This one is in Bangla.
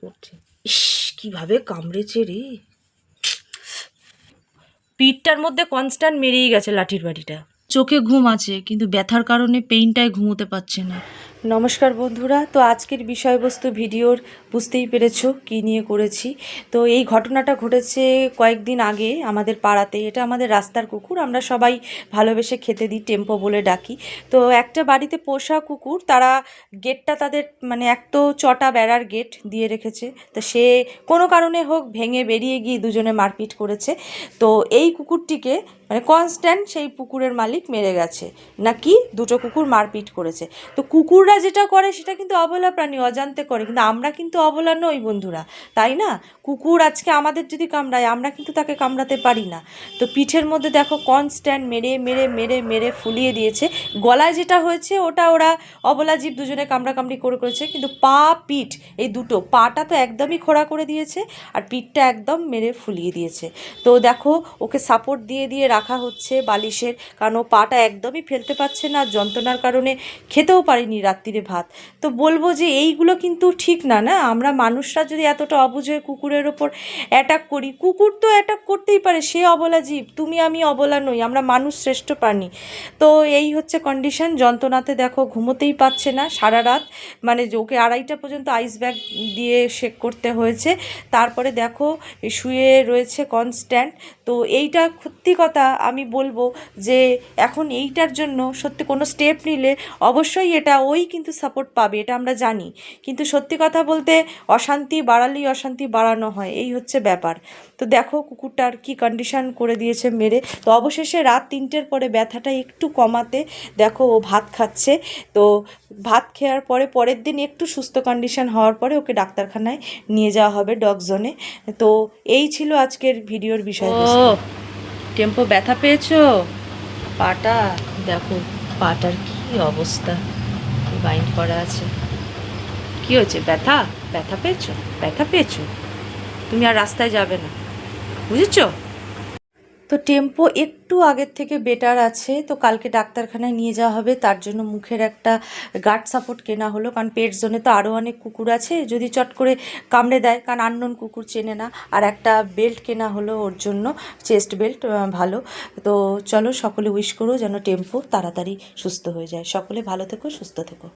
পড়ছে। ইস কীভাবে কামড়েছে রে। পিঠটার মধ্যে কনস্ট্যান্ট মেরেই গেছে লাঠির বাড়িটা। চোখে ঘুম আছে কিন্তু ব্যথার কারণে পেইনটায় ঘুমোতে পারছে না। নমস্কার বন্ধুরা, তো আজকের বিষয়বস্তু ভিডিওর বুঝতেই পেরেছ কি নিয়ে করেছি। তো এই ঘটনাটা ঘটেছে কয়েকদিন আগে আমাদের পাড়াতে। এটা আমাদের রাস্তার কুকুর, আমরা সবাই ভালোবেসে খেতে দিই, টেম্পো বলে ডাকি। তো একটা বাড়িতে পোষা কুকুর, তারা গেটটা তাদের মানে এক তো চটা বেড়ার গেট দিয়ে রেখেছে। তো সে কোনো কারণে হোক ভেঙে বেরিয়ে গিয়ে দুজনে মারপিট করেছে। তো এই কুকুরটিকে মানে কনস্ট্যান্ট সেই পুকুরের মালিক মেরে গেছে। নাকি দুটো কুকুর মারপিট করেছে। তো কুকুররা যেটা করে সেটা কিন্তু অবলা প্রাণী, অজান্তে করে। কিন্তু আমরা কিন্তু অবলা নই বন্ধুরা, তাই না? কুকুর আজকে আমাদের যদি কামড়ায়, আমরা কিন্তু তাকে কামড়াতে পারি না। তো পিঠের মধ্যে দেখো কনস্ট্যান্ট মেরে মেরে মেরে মেরে ফুলিয়ে দিয়েছে। গলায় যেটা হয়েছে, ওটা ওরা অবলা জীব দুজনে কামড়া কামড়ি করে করেছে। কিন্তু পা, পিঠ, এই দুটো, পাটা তো একদমই খোড়া করে দিয়েছে আর পিঠটা একদম মেরে ফুলিয়ে দিয়েছে। তো দেখো, ওকে সাপোর্ট দিয়ে দিয়ে রাখা হচ্ছে বালিশের। কারণ ও পাটা একদমই ফেলতে পারছে না, যন্ত্রণার কারণে খেতেও পারিনি রাত্রিরে ভাত। তো বলব যে এইগুলো কিন্তু ঠিক না না? আমরা মানুষরা যদি এতটা অবুঝ হয়ে কুকুরের ওপর অ্যাটাক করি, কুকুর তো অ্যাটাক করতেই পারে, সে অবলা জীব। তুমি আমি অবলা নই, আমরা মানুষ শ্রেষ্ঠ প্রাণী। তো এই হচ্ছে কন্ডিশন যন্ত্রণাতে দেখো, ঘুমোতেই পাচ্ছে না সারা রাত মানে ওকে আড়াইটা পর্যন্ত আইস ব্যাগ দিয়ে শেক করতে হয়েছে। তারপরে দেখো, শুয়ে রয়েছে কনস্ট্যান্ট তো এইটা সত্যি কথা আমি বলব যে এখন এইটার জন্য সত্যি কোনো স্টেপ নিলে অবশ্যই এটা ওই কিন্তু সাপোর্ট পাবে, এটা আমরা জানি। কিন্তু সত্যি কথা বলতে, অশান্তি বাড়ালেই অশান্তি বাড়ানো হয়, এই হচ্ছে ব্যাপার। তো দেখো কুকুরটার কি কন্ডিশন করে দিয়েছে মেরে। তো অবশেষে রাত তিনটের পরে ব্যথাটা একটু কমাতে, দেখো ও ভাত খাচ্ছে। তো ভাত খেয়ার পরে, পরের দিন একটু সুস্থ কন্ডিশন হওয়ার পরে ওকে ডাক্তারখানায় নিয়ে যাওয়া হবে ডগ জোনে তো এই ছিল আজকের ভিডিওর বিষয়। টেম্পো ব্যথা পেয়েছ? পাটা, দেখো, পাটার কি অবস্থা। বাইন্ড করা আছে। কি হয়েছে? ব্যথা? ব্যথা পেয়েছ? ব্যথা পেয়েছ? তুমি আর রাস্তায় যাবে না। বুঝেছ? তো টেম্পো একটু আগের থেকে বেটার আছে। তো কালকে ডাক্তারখানায় নিয়ে যাওয়া হবে, তার জন্য মুখের একটা গার্ড সাপোর্ট কেনা হলো। কারণ পেট জোনে তো আরও অনেক কুকুর আছে, যদি চট করে কামড়ে দেয়, কারণ আননোন কুকুর চেনে না। আর একটা বেল্ট কেনা হলো ওর জন্য চেস্ট বেল্ট ভালো। তো চলো সকলে উইশ করো যেন টেম্পো তাড়াতাড়ি সুস্থ হয়ে যায়। সকলে ভালো থেকো, সুস্থ থেকো।